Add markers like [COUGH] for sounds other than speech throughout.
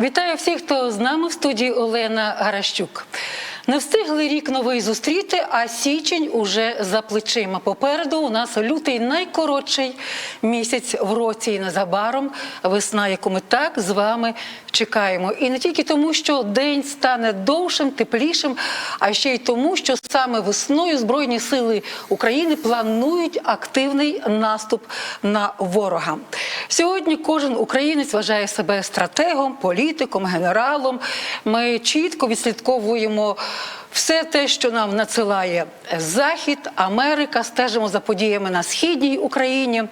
Вітаю всіх, хто з нами в студії Олена Гаращук. Не встигли рік новий зустріти, а січень уже за плечима. Попереду у нас лютий найкоротший місяць в році і незабаром весна, яку ми так з вами чекаємо. І не тільки тому, що день стане довшим, теплішим, а ще й тому, що саме весною Збройні сили України планують активний наступ на ворога. Сьогодні кожен українець вважає себе стратегом, політиком, генералом. Ми чітко відслідковуємо все те, що нам надсилає Захід, Америка, стежимо за подіями на східній Україні.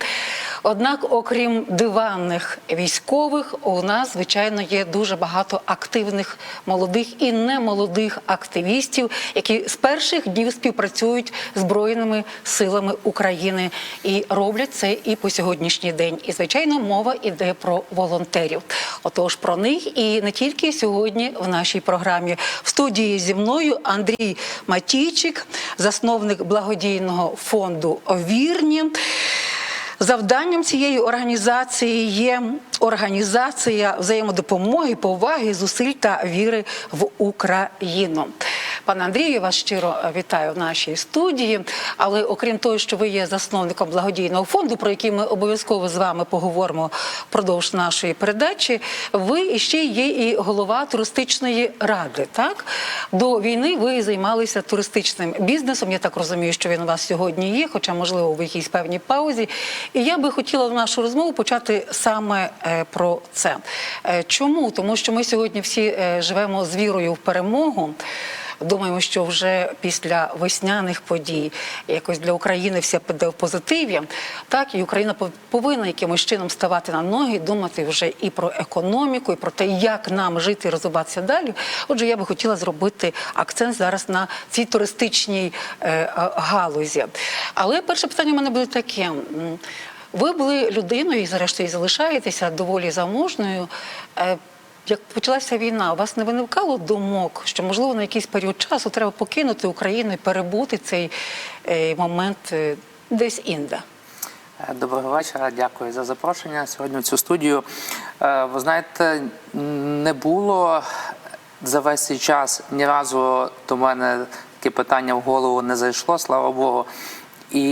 Однак, окрім диванних військових, у нас звичайно є дуже багато активних молодих і немолодих активістів, які з перших днів співпрацюють з збройними силами України і роблять це і по сьогоднішній день. І звичайно, мова іде про волонтерів. Отож, про них і не тільки сьогодні в нашій програмі в студії зі мною Андрій Матійчик, засновник благодійного фонду Вірні. Завданням цієї організації є організація взаємодопомоги, поваги, зусиль та віри в Україну. Пане Андрію, вас щиро вітаю в нашій студії. Але окрім того, що ви є засновником благодійного фонду, про який ми обов'язково з вами поговоримо впродовж нашої передачі, ви ще є і голова туристичної ради. Так до війни ви займалися туристичним бізнесом. Я так розумію, що він у вас сьогодні є, хоча можливо в якійсь певній паузі. І я би хотіла в нашу розмову почати саме е, про це. Е, Чому? Тому що ми сьогодні всі е, живемо з вірою в перемогу. Думаємо, що вже після весняних подій якось для України все піде в позитиві. Так і Україна повинна якимось чином ставати на ноги, думати вже і про економіку, і про те, як нам жити і розвиватися далі. Отже, я би хотіла зробити акцент зараз на цій туристичній е, е, галузі. Але перше питання в мене буде таке. Ви були людиною, і зрештою залишаєтеся доволі заможною. Як почалася війна, у вас не виникало думок, що можливо на якийсь період часу треба покинути Україну і перебути цей е, момент е, десь інде? Е, Доброго вечора, дякую за запрошення сьогодні в цю студію. Ви знаєте, не було за весь цей час ні разу до мене таке питання в голову не зайшло, слава Богу. І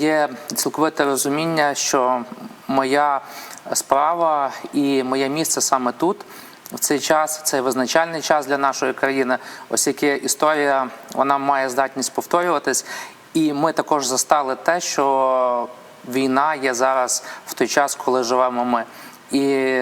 є цілковите розуміння, що моя справа і моє місце саме тут. В цей час, цей визначальний час для нашої країни, Ось яка історія вона має здатність повторюватись, і ми також застали те, що війна є зараз в той час, коли живемо ми. І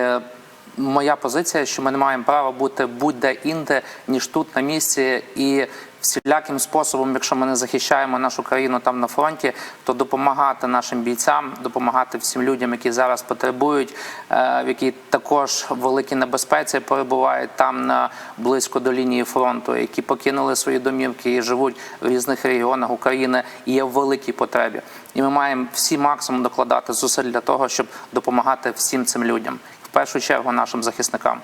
моя позиція, що ми не маємо права бути будь-де інде, ніж тут на місці, і всіляким способом, якщо ми не захищаємо нашу країну там на фронті, то допомагати нашим бійцям, допомагати всім людям, які зараз потребують, е, які також в великій небезпеці перебувають там на близько до лінії фронту, які покинули свої домівки і живуть в різних регіонах України, і є в великій потребі. І ми маємо всі максимум докладати зусиль для того, щоб допомагати всім цим людям, першу чергу нашим захисникам.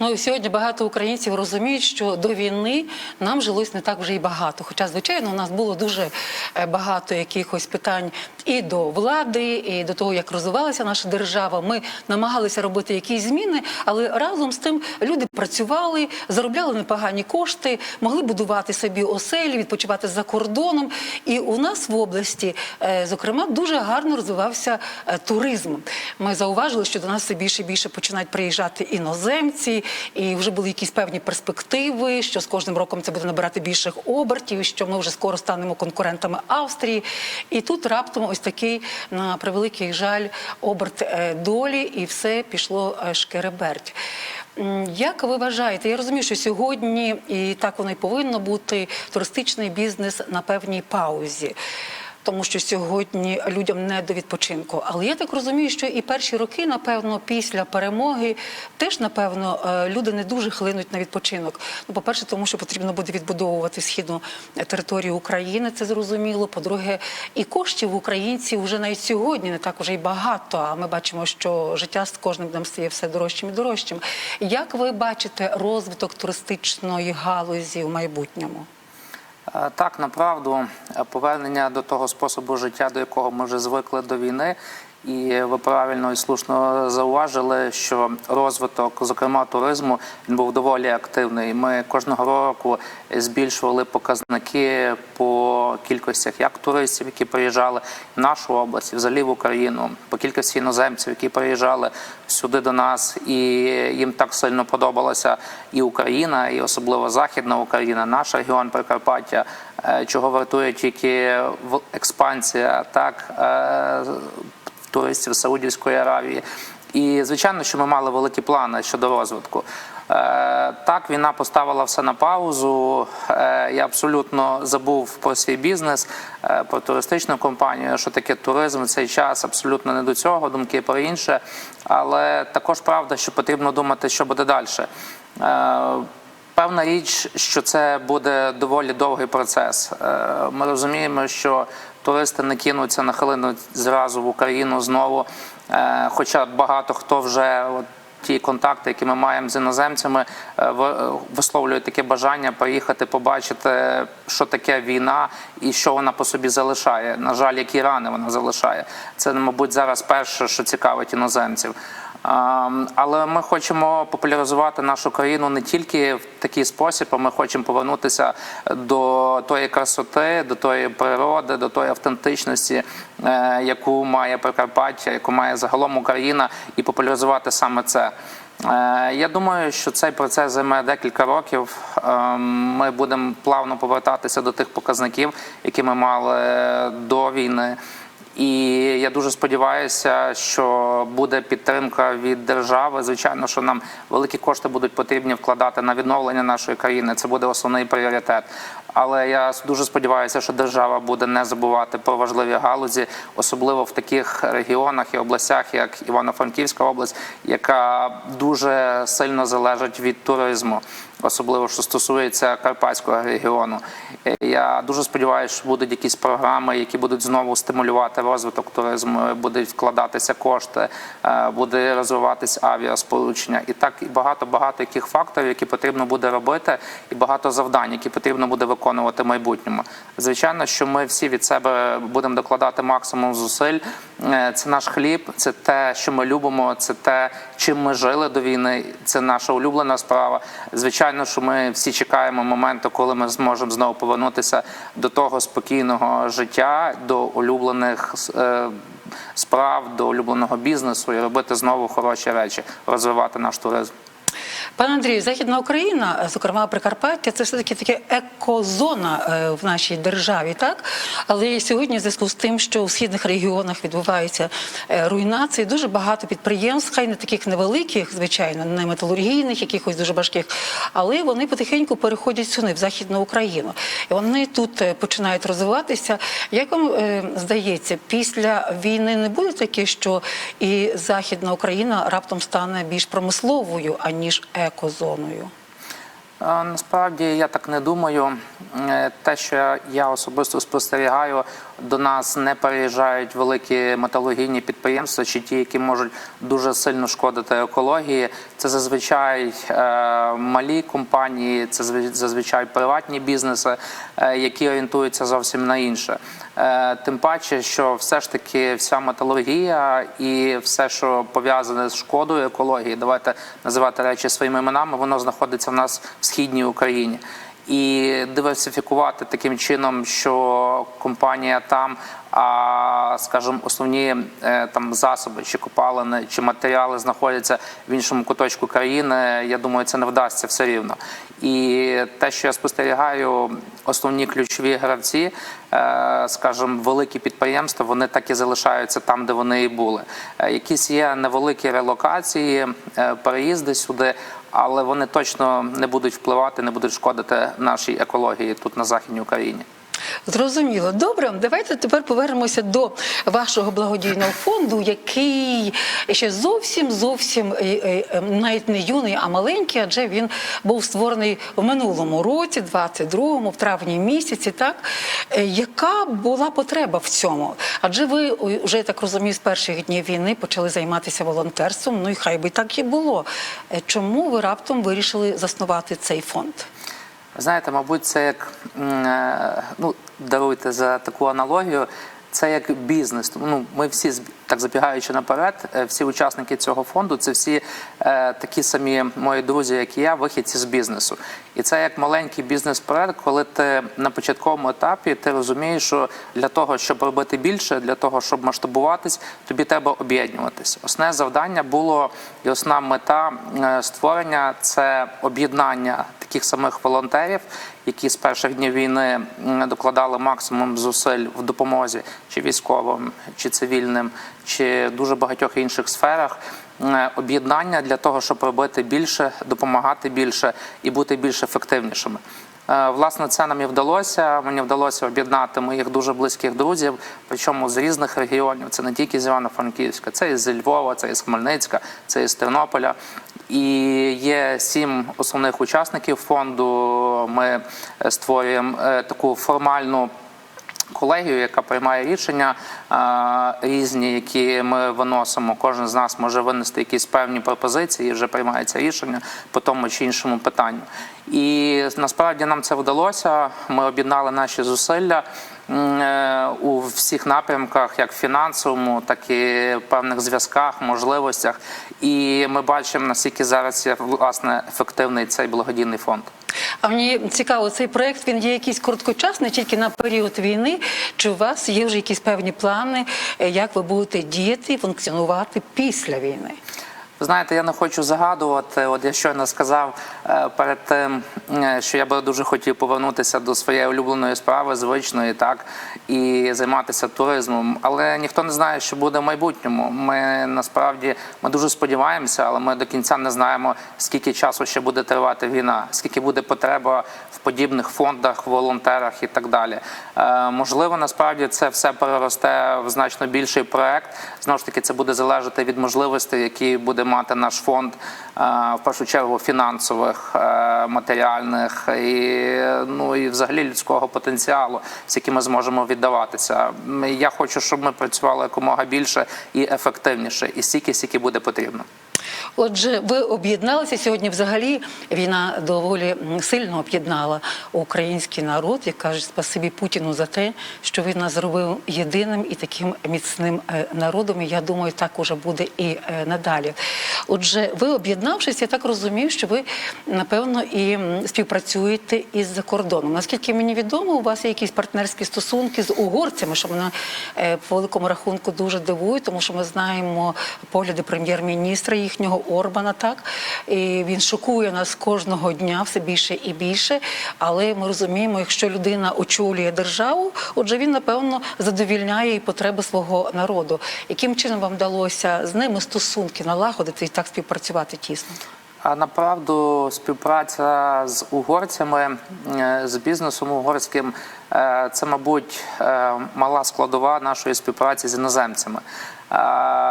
Ну і сьогодні багато українців розуміють, що до війни нам жилось не так вже й багато. Хоча, звичайно, у нас було дуже е, багато якихось питань і до влади, і до того, як розвивалася наша держава. Ми намагалися робити якісь зміни, але разом з тим люди працювали, заробляли непогані кошти, могли будувати собі оселі, відпочивати за кордоном. І у нас в області, е, зокрема, дуже гарно розвивався е, туризм. Ми зауважили, що до нас все більше і більше починають приїжджати іноземці, і вже були якісь певні перспективи, що з кожним роком це буде набирати більших обертів, що ми вже скоро станемо конкурентами Австрії. І тут раптом ось такий на превеликий жаль оберт е, долі, і все пішло е, шкереберть. Як ви вважаєте? Я розумію, що сьогодні і так воно і повинно бути туристичний бізнес на певній паузі. Тому що сьогодні людям не до відпочинку. Але я так розумію, що і перші роки, напевно, після перемоги теж, напевно, е, люди не дуже хлинуть на відпочинок. Ну, по-перше, тому що потрібно буде відбудовувати східну територію України, це зрозуміло. По-друге, і коштів українців вже навіть сьогодні не так уже й багато. А ми бачимо, що життя з кожним днем стає все дорожчим і дорожчим. Як ви бачите розвиток туристичної галузі в майбутньому? Е, Так, направду, е, повернення до того способу життя, до якого ми вже звикли до війни, І ви правильно і слушно зауважили, що розвиток, зокрема туризму, він був доволі активний. Ми кожного року збільшували показники по кількостях як туристів, які приїжджали в нашу область, і взагалі в Україну, по кількості іноземців, які приїжджали сюди до нас, і їм так сильно подобалася і Україна, і особливо Західна Україна, наш регіон Прикарпаття, е, чого вартує тільки експансія так е, туристів з Саудівської Аравії. І звичайно, що ми мали великі плани щодо розвитку. Е, Так, війна поставила все на паузу. Е, Я абсолютно забув про свій бізнес, е, про туристичну компанію, що таке туризм в цей час абсолютно не до цього, думки про інше. Але також правда, що потрібно думати, що буде далі. Певна річ, що це буде доволі довгий процес. Ми розуміємо, що туристи не кинуться на хвилину зразу в Україну знову. Е, Хоча багато хто вже от, ті контакти, які ми маємо з іноземцями, е, е, висловлюють таке бажання поїхати, побачити, що таке війна і що вона по собі залишає. На жаль, які рани вона залишає. Це, мабуть, зараз перше, що цікавить іноземців. Але ми хочемо популяризувати нашу країну не тільки в такий спосіб, а ми хочемо повернутися до тої красоти, до тої природи, до тої автентичності, е, яку має Прикарпаття, яку має загалом Україна, і популяризувати саме це. Е, Я думаю, що цей процес займе декілька років. Е, Ми будемо плавно повертатися до тих показників, які ми мали до війни. І я дуже сподіваюся, що буде підтримка від держави. Звичайно, що нам великі кошти будуть потрібні вкладати на відновлення нашої країни. Це буде основний пріоритет. Але я дуже сподіваюся, що держава буде не забувати про важливі галузі, особливо в таких регіонах і областях, як Івано-Франківська область, яка дуже сильно залежить від туризму, особливо що стосується Карпатського регіону. Е, Я дуже сподіваюся, що будуть якісь програми, які будуть знову стимулювати розвиток туризму, будуть вкладатися кошти, е, буде розвиватись авіасполучення. І так багато багато яких факторів, які потрібно буде робити, і багато завдань, які потрібно буде виконувати в майбутньому. Звичайно, що ми всі від себе будемо докладати максимум зусиль. Е, Це наш хліб, це те, що ми любимо, це те, чим ми жили до війни. Це наша улюблена справа. Звичайно, що ми всі чекаємо моменту, коли ми зможемо знову повернутися до того спокійного життя, до улюблених е, справ, до улюбленого бізнесу і робити знову хороші речі, розвивати наш туризм. Пане Андрію, Західна Україна, зокрема Прикарпаття, це все таки таке екозона е, в нашій державі, так але сьогодні, в зв'язку з тим, що у східних регіонах відбуваються е, руйнації, дуже багато підприємств, хай не таких невеликих, звичайно, не металургійних, якихось дуже важких, але вони потихеньку переходять сюди, в Західну Україну, і вони тут е, починають розвиватися. Як вам здається, після війни не буде таке, що і Західна Україна раптом стане більш промисловою, аніж екозоною? Е, Насправді я так не думаю. Е, Те, що я особисто спостерігаю, до нас не переїжджають великі металургійні підприємства чи ті, які можуть дуже сильно шкодити екології. Це зазвичай е, малі компанії, це зазвичай приватні бізнеси, е, які орієнтуються зовсім на інше. Е, Тим паче, що все ж таки вся металургія і все, що пов'язане з шкодою екології, давайте називати речі своїми іменами, воно знаходиться в нас в східній Україні. І диверсифікувати таким чином, що компанія там, а скажімо, основні е, там засоби чи копалини, чи матеріали знаходяться в іншому куточку країни. Я думаю, це не вдасться все рівно. І те, що я спостерігаю, основні ключові гравці, е, скажімо, великі підприємства, вони так і залишаються там, де вони і були. Е, Якісь є невеликі релокації, переїзди сюди, але вони точно не будуть впливати, не будуть шкодити нашій екології тут на західній Україні. Зрозуміло. Добре, давайте тепер повернемося до вашого благодійного фонду, який ще зовсім зовсім е, е, е, навіть не юний, а маленький, адже він був створений в минулому році, 22-му, в травні місяці. Так Е, яка була потреба в цьому? Адже ви вже я так розумію, з перших днів війни почали займатися волонтерством. Ну і хай би так і було. Чому ви раптом вирішили заснувати цей фонд? Знаєте, мабуть, це як е, ну даруйте за таку аналогію. Це як бізнес. Ну, ми всі Так забігаючи наперед, е, всі учасники цього фонду це всі е, такі самі мої друзі, як і я, вихідці з бізнесу. І це як маленький бізнес-проект, коли ти на початковому етапі ти розумієш, що для того, щоб робити більше, для того, щоб масштабуватись, тобі треба об'єднуватись. Основне завдання було і основна мета е, створення це об'єднання таких самих волонтерів, які з перших днів війни докладали максимум зусиль в допомозі чи військовим, чи цивільним, чи дуже багатьох інших сферах. Е, Об'єднання для того, щоб робити більше, допомагати більше і бути більш ефективнішими. Е, Власне, це нам і вдалося. Мені вдалося об'єднати моїх дуже близьких друзів, причому з різних регіонів. Це не тільки з Івано-Франківська, це із Львова, це із Хмельницька, це із Тернополя. І є сім основних учасників фонду. Ми е, створюємо таку формальну колегію, яка приймає рішення різні, які ми виносимо. Кожен з нас може винести якісь певні пропозиції, і вже приймається рішення по тому чи іншому питанню. І насправді нам це вдалося. Ми об'єднали наші зусилля у всіх напрямках, як фінансовому, так і певних зв'язках, можливостях. І ми бачимо наскільки зараз є власне ефективний цей благодійний фонд. А мені цікаво, цей проект він є якийсь короткочасний, тільки на період війни. Чи у вас є вже якісь певні плани, е, як ви будете діяти і функціонувати після війни? Ви знаєте, я не хочу загадувати. От я щойно сказав е, перед тим, е, що я би дуже хотів повернутися до своєї улюбленої справи, звичної, так і займатися туризмом. Але ніхто не знає, що буде в майбутньому. Ми насправді ми дуже сподіваємося, але ми до кінця не знаємо, скільки часу ще буде тривати війна, скільки буде потреба в подібних фондах, волонтерах і так далі. Е, можливо, насправді це все переросте в значно більший проект. Знову ж таки, це буде залежати від можливостей, які буде мати наш фонд е, в першу чергу фінансових, е, матеріальних і ну і взагалі людського потенціалу, з яким ми зможемо віддаватися. Я хочу, щоб ми працювали якомога більше і ефективніше, і стільки, скільки буде потрібно. Отже, ви об'єдналися сьогодні. Взагалі війна доволі сильно об'єднала український народ. Я кажу, спасибі Путіну за те, що він нас зробив єдиним і таким міцним е, народом. І я думаю, так уже буде і е, надалі. Отже, ви об'єднавшись, я так розумію, що ви напевно і співпрацюєте із кордоном. Наскільки мені відомо, у вас є якісь партнерські стосунки з угорцями, що мене е, по великому рахунку дуже дивує, тому що ми знаємо погляди прем'єр-міністра їхнього Орбана, так і він шокує нас кожного дня все більше і більше. Але ми розуміємо, якщо людина очолює державу, отже, він напевно задовільняє і потреби свого народу. Яким чином вам вдалося з ними стосунки налагодити і так співпрацювати тісно? А направду співпраця з угорцями, е, з бізнесом угорським, це, мабуть, е, мала складова нашої співпраці з іноземцями. Е,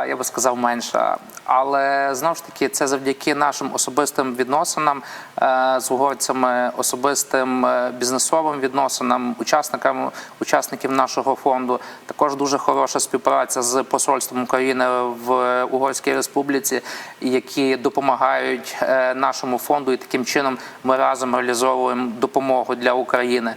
Я би сказав, менша. Але знову ж таки, це завдяки нашим особистим відносинам е, з угорцями, особистим е, бізнесовим відносинам, учасникам учасників нашого фонду. Також дуже хороша співпраця з посольством України в Угорській Республіці, які допомагають е, нашому фонду, і таким чином ми разом реалізовуємо допомогу для України.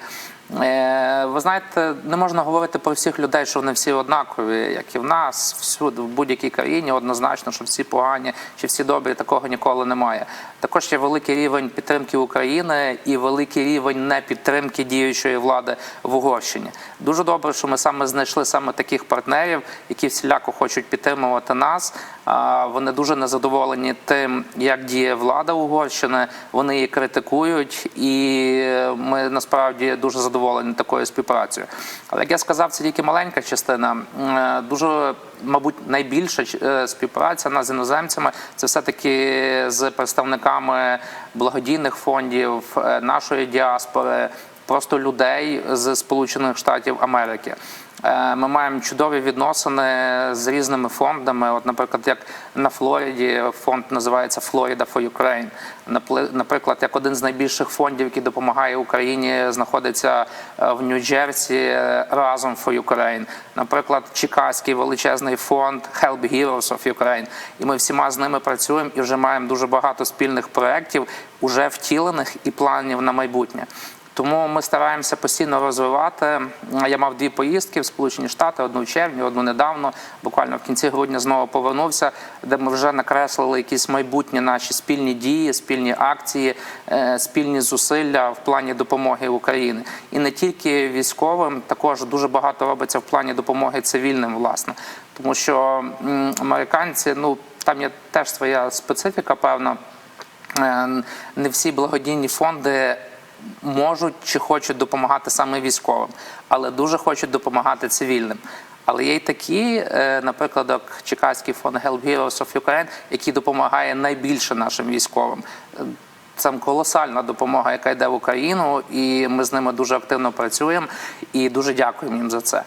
Е, Ви знаєте, не можна говорити про всіх людей, що вони всі однакові, як і в нас, всюди, в будь-якій країні, однозначно, що всі погані чи всі добрі, такого ніколи немає. Також є великий рівень підтримки України і великий рівень непідтримки діючої влади в Угорщині. Дуже добре, що ми саме знайшли саме таких партнерів, які всіляко хочуть підтримувати нас. Вони дуже незадоволені тим, як діє влада Угорщини. Вони її критикують, і ми насправді дуже задоволені такою співпрацею. Але як я сказав, це тільки маленька частина. Е, Дуже, мабуть, найбільша е, співпраця нас з іноземцями це все-таки з представниками благодійних фондів е, нашої діаспори. Просто людей з Сполучених Штатів Америки. Е, Ми маємо чудові відносини з різними фондами. От, наприклад, як на Флориді фонд називається Florida for Ukraine. Наприклад, як один з найбільших фондів, який допомагає Україні, знаходиться е, в Нью-Джерсі е, разом for Ukraine. Наприклад, Чикаський величезний фонд Help Heroes of Ukraine. І ми всіма з ними працюємо і вже маємо дуже багато спільних проєктів, уже втілених і планів на майбутнє. Тому ми стараємося постійно розвивати. Я мав дві поїздки в Сполучені Штати, одну в червні, одну недавно. Буквально в кінці грудня знову повернувся, де ми вже накреслили якісь майбутні наші спільні дії, спільні акції, е, спільні зусилля в плані допомоги Україні. І не тільки військовим, також дуже багато робиться в плані допомоги цивільним, власне, тому що американці, ну там є теж своя специфіка, певна. Е, Не всі благодійні фонди можуть чи хочуть допомагати саме військовим, але дуже хочуть допомагати цивільним. Але є й такі, е, наприклад, Чекаський фонд Help Heroes of Ukraine, який допомагає найбільше нашим військовим. Це колосальна допомога, яка йде в Україну, і ми з ними дуже активно працюємо і дуже дякуємо їм за це.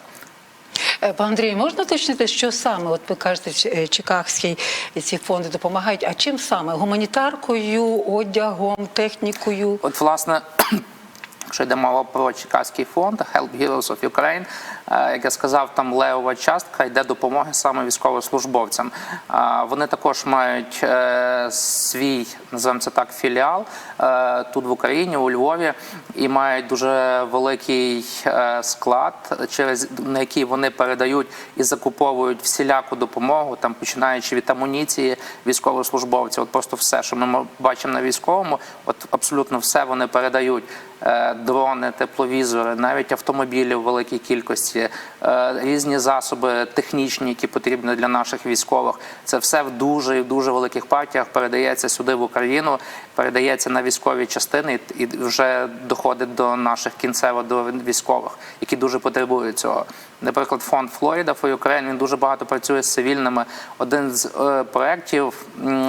Е, Андрій, можна уточнити, що саме, от ви кажете, е, Чикагський і ці фонди допомагають, а чим саме? Гуманітаркою, одягом, технікою? От, власне, [CLEARS THROAT] якщо йде мова про Чикаський фонд Help Heroes of Ukraine, е, як я сказав, там левова частка йде допомоги саме військовослужбовцям. Е, Вони також мають е, свій, називаємо це так, філіал е, тут в Україні, у Львові, і мають дуже великий е, склад, через на який вони передають і закуповують всіляку допомогу, там починаючи від амуніції військовослужбовців. От просто все, що ми бачимо на військовому, от абсолютно все вони передають. Е, Дрони, тепловізори, навіть автомобілі в великій кількості, е, різні засоби технічні, які потрібні для наших військових. Це все в дуже в дуже великих партіях передається сюди в Україну, передається на військові частини і і вже доходить до наших кінцево до військових, які дуже потребують цього. Наприклад, фонд Флоріда for Ukraine, він дуже багато працює з цивільними. Один з е, проєктів,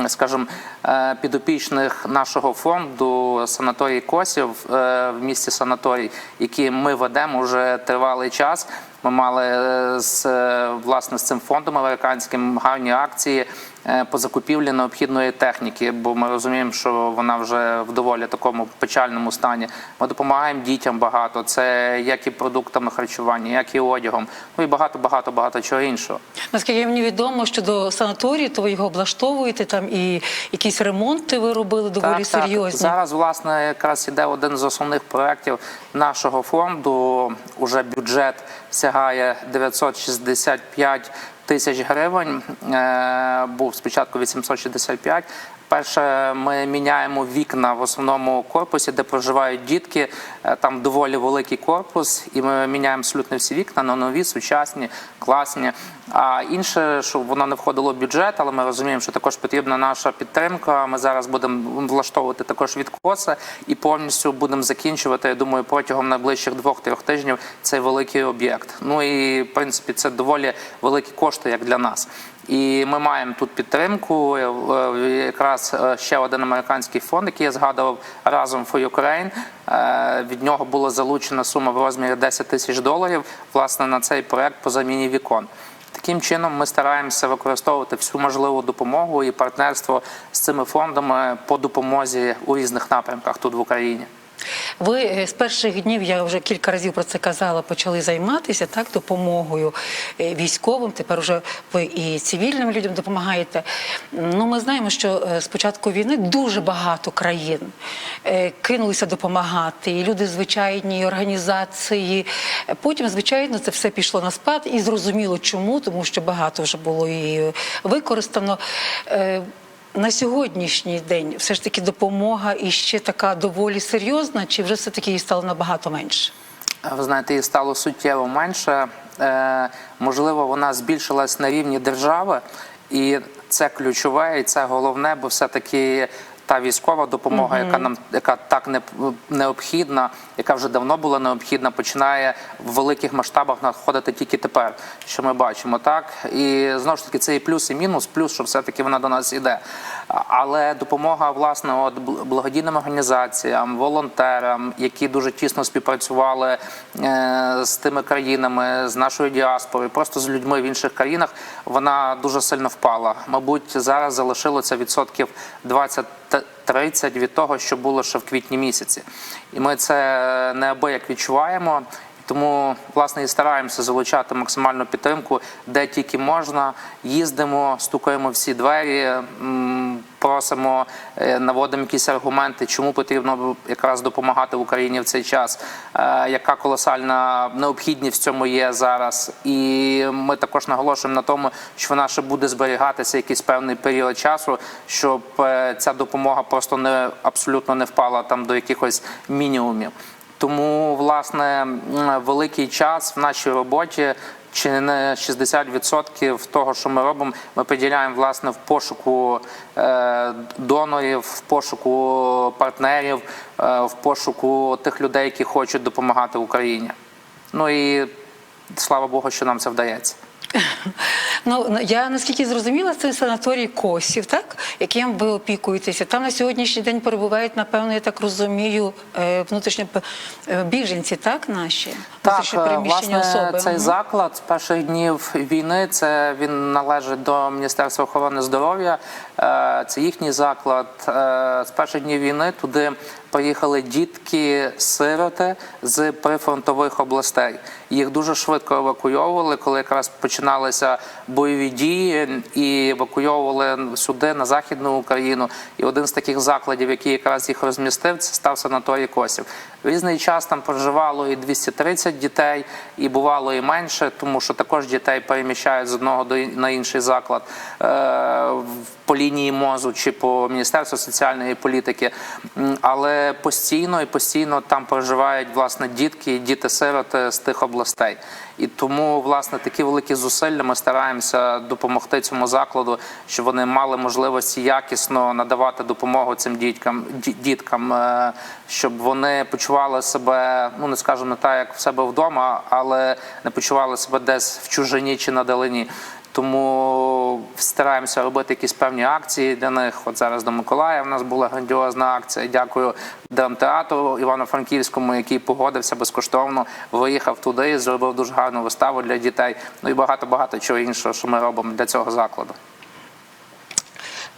скажімо, е, підопічних нашого фонду санаторій Косів е, в місті санаторій, які ми ведемо вже тривалий час. Ми мали е, з е, власне з цим фондом американським гарні акції по закупівлі необхідної техніки, бо ми розуміємо, що вона вже в доволі такому печальному стані. Ми допомагаємо дітям багато. Це як і продуктами харчування, як і одягом, ну і багато, багато, багато чого іншого. Наскільки мені відомо, що до санаторію, то ви його облаштовуєте, там і якісь ремонти ви робили доволі серйозні. Зараз, власне, якраз іде один з основних проєктів нашого фонду. Уже бюджет сягає 965 тисяч гривень. Е, Був спочатку 865. Перше, ми міняємо вікна в основному корпусі, де проживають дітки. Е, Там доволі великий корпус, і ми міняємо абсолютно всі вікна на нові, сучасні, класні. А інше, що воно не входило в бюджет, але ми розуміємо, що також потрібна наша підтримка. Ми зараз будемо влаштовувати також відкоси і повністю будемо закінчувати. Я думаю, протягом найближчих двох-трьох тижнів цей великий об'єкт. Ну і в принципі це доволі великі кошти, як для нас. І ми маємо тут підтримку. Е, е, Якраз е, ще один американський фонд, який я згадував разом for Ukraine. Від нього була залучена сума в розмірі 10 тисяч доларів власне на цей проект по заміні вікон. Таким чином ми стараємося використовувати всю можливу допомогу і партнерство з цими фондами по допомозі у різних напрямках тут в Україні. Ви е, з перших днів, я вже кілька разів про це казала, почали займатися так допомогою е, військовим. Тепер вже ви і цивільним людям допомагаєте. Ну, ми знаємо, що е, з початку війни дуже багато країн кинулися допомагати, і люди звичайні, і організації. Потім, звичайно, це все пішло на спад, і зрозуміло, чому, тому що багато вже було і використано. На сьогоднішній день все ж таки допомога і ще така доволі серйозна, чи вже все таки її стало набагато менше? Ви знаєте, її стало суттєво менше. Е, Можливо, вона збільшилась на рівні держави, і це ключове, і це головне, бо все-таки та військова допомога, яка нам яка так не, необхідна, яка вже давно була необхідна, починає в великих масштабах надходити тільки тепер, що ми бачимо, так і знову ж таки це і плюс, і мінус, плюс, що все-таки вона до нас іде. Але допомога власне от благодійним організаціям, волонтерам, які дуже тісно співпрацювали е, з тими країнами, з нашою діаспорою, просто з людьми в інших країнах, вона дуже сильно впала. Мабуть, зараз залишилося відсотків 20 30 від того, що було ще в квітні місяці, і ми це неабияк відчуваємо. Тому власне і стараємося залучати максимальну підтримку, де тільки можна. Їздимо, стукаємо всі двері, просимо, е, наводимо якісь аргументи, чому потрібно якраз допомагати Україні в цей час, е, яка колосальна необхідність в цьому є зараз. І ми також наголошуємо на тому, що вона ще буде зберігатися якийсь певний період часу, щоб е, ця допомога просто не абсолютно не впала там до якихось мінімумів. Тому, власне, великий час в нашій роботі. Чи не 60% того, що ми робимо, ми приділяємо власне в пошуку е, донорів, в пошуку партнерів, е, в пошуку тих людей, які хочуть допомагати Україні. Ну і слава Богу, що нам це вдається. Ну я наскільки зрозуміла, це санаторій Косів, так яким ви опікуєтеся. Там на сьогоднішній день перебувають, напевно, я так розумію, е, внутрішньо е, біженці, так наші Так, е, власне, особи. цей Мгм. заклад з перших днів війни. Це він належить до Міністерства охорони здоров'я. Це їхній заклад. З перших днів війни туди поїхали дітки сироти з прифронтових областей. Їх дуже швидко евакуйовували, коли якраз починалися бойові дії, і евакуйовували сюди на західну Україну. І один з таких закладів, який якраз їх розмістив, це став санаторій Косів. Різний час там проживало і 230 дітей, і бувало і менше, тому що також дітей переміщають з одного до на інший заклад е, по лінії мозу чи по міністерству соціальної політики. Але постійно і постійно там проживають власне дітки, діти-сироти з тих областей. І тому власне такі великі зусилля ми стараємося допомогти цьому закладу, щоб вони мали можливості якісно надавати допомогу цим діткам, діткам, е, щоб вони почували себе, ну не скажемо не так, як в себе вдома, але не почували себе десь в чужині чи на далині. Тому стараємося робити якісь певні акції для них. От зараз до Миколая в нас була грандіозна акція. Дякую драмтеатру Івано-Франківському, який погодився безкоштовно, виїхав туди і зробив дуже гарну виставу для дітей. Ну і багато багато чого іншого, що ми робимо для цього закладу.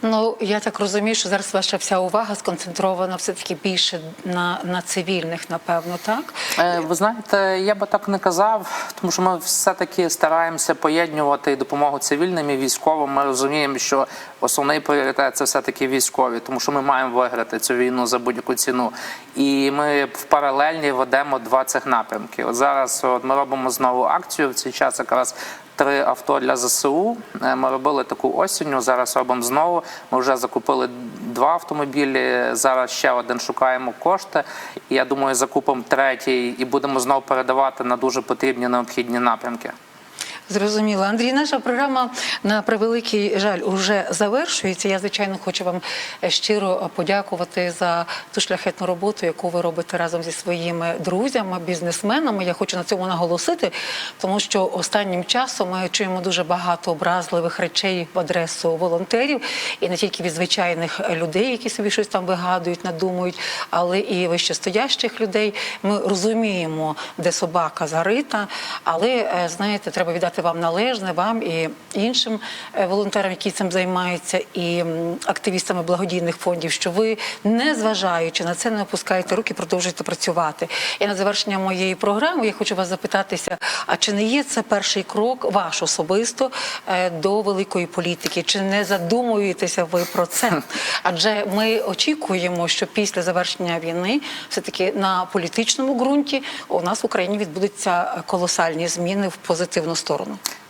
Ну я так розумію, що зараз ваша вся увага сконцентрована все таки більше на, на цивільних, напевно, так? Е, Ви знаєте, я би так не казав, тому що ми все-таки стараємося поєднувати допомогу цивільним і військовим. Ми розуміємо, що основний пріоритет це все-таки військові, тому що ми маємо виграти цю війну за будь-яку ціну. І ми в паралельні ведемо два цих напрямки. От зараз от ми робимо знову акцію в цей час якраз. Три авто для ЗСУ. Е, Ми робили таку осінню. Зараз робимо знову. Ми вже закупили два автомобілі. Зараз ще один шукаємо кошти. І я думаю, закупимо третій і будемо знову передавати на дуже потрібні необхідні напрямки. Зрозуміло. Андрій, наша програма на превеликий жаль уже завершується. Я звичайно хочу вам щиро подякувати за ту шляхетну роботу, яку ви робите разом зі своїми друзями, бізнесменами. Я хочу на цьому наголосити, тому що останнім часом ми чуємо дуже багато образливих речей в адресу волонтерів, і не тільки від звичайних людей, які собі щось там вигадують, надумують, але і вищестоящих людей. Ми розуміємо, де собака зарита, але е, знаєте, треба віддати вам належне, вам і іншим е, волонтерам, які цим займаються, і активістами благодійних фондів, що ви, не зважаючи на це, не опускаєте руки, продовжуєте працювати. І на завершення моєї програми я хочу вас запитатися: а чи не є це перший крок ваш особисто е, до великої політики? Чи не задумуєтеся ви про це? [LAUGHS] Адже ми очікуємо, що після завершення війни, все таки на політичному ґрунті, у нас в Україні відбудуться колосальні зміни в позитивну сторону.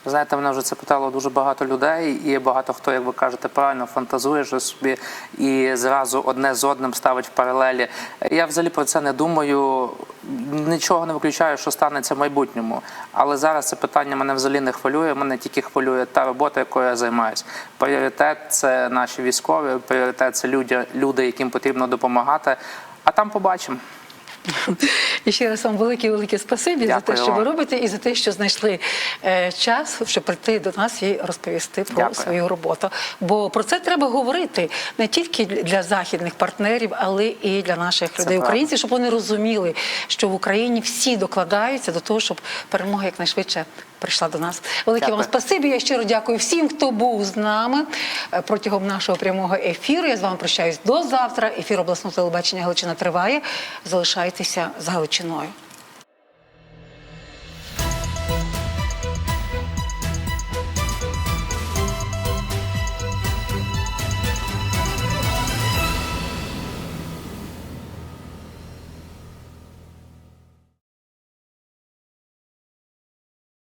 Ви знаєте, мене вже це питало дуже багато людей, і багато хто, як ви кажете, правильно фантазує що собі і зразу одне з одним ставить в паралелі. Я взагалі про це не думаю. Нічого не виключаю, що станеться в майбутньому. Але зараз це питання мене взагалі не хвилює. Мене тільки хвилює та робота, якою я займаюся. Пріоритет це наші військові, пріоритет це люди, люди, яким потрібно допомагати. А там побачимо. І ще раз вам велике велике спасибі за те, що ви робите, і за те, що знайшли е, час, щоб прийти до нас і розповісти про Дякую. свою роботу. Бо про це треба говорити не тільки для західних партнерів, але і для наших людей, українців, щоб вони розуміли, що в Україні всі докладаються до того, щоб перемога якнайшвидше прийшла до нас. Велике Дякую. вам спасибі. Я щиро дякую всім, хто був з нами протягом нашого прямого ефіру. Я з вами прощаюсь до завтра. Ефір обласного телебачення Галичина триває. Залишайтеся з Галичиною.